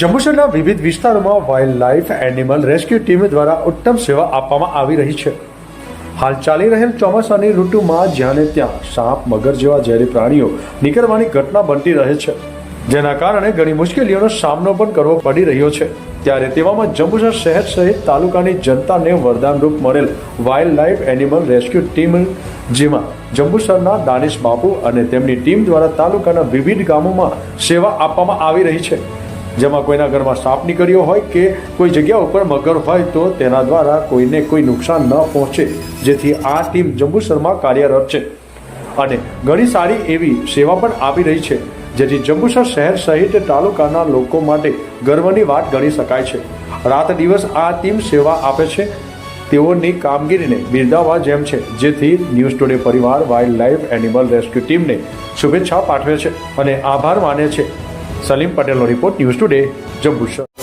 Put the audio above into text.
જંબુસરના વિવિધ વિસ્તારોમાં wild life animal rescue team દ્વારા ઉત્તમ સેવા આપવામાં આવી રહી છે. હાલ ચાલી રહેલ ચોમાસાની ઋતુમાં જ્યાં ને ત્યાં સાપ, મગર જેવા ઝેરી પ્રાણીઓ નીકળવાની ઘટના બનતી રહે છે. જેના કારણે ઘણી મુશ્કેલીઓનો સામનો પણ કરવો પડી રહ્યો છે. ત્યારે તેવામાં જંબુસર શહેર સહિત તાલુકાની જનતાને વરદાનરૂપ મળેલ wild life animal rescue team જેમાં જંબુસરના દાનિશ બાપુ અને તેમની ટીમ દ્વારા તાલુકાના વિવિધ ગામોમાં સેવા આપવામાં આવી રહી છે. જેમાં કોઈના ઘરમાં સાપ નીકળ્યો હોય કે કોઈ જગ્યા ઉપર મગર હોય તો તેના દ્વારા કોઈને કોઈ નુકસાન ન પહોંચે. જેથી આ ટીમ જંબુસરમાં કાર્યરત છે. અને ઘણી સારી એવી સેવા પણ આપી રહી છે, જેથી જંબુસર શહેર સહિત તાલુકાના લોકો માટે ગર્વની વાત ગણી શકાય છે. રાત દિવસ આ ટીમ સેવા આપે છે. તેઓની કામગીરીને બિરદાવવા જેમ છે, જેથી ન્યૂઝ ટુડે પરિવાર વાઇલ્ડ લાઇફ એનિમલ રેસ્ક્યુ ટીમને શુભેચ્છા પાઠવે છે. અને આભાર માને છે. સલીમ પટેલનો રિપોર્ટ ન્યૂઝ ટુડે જંબુસર.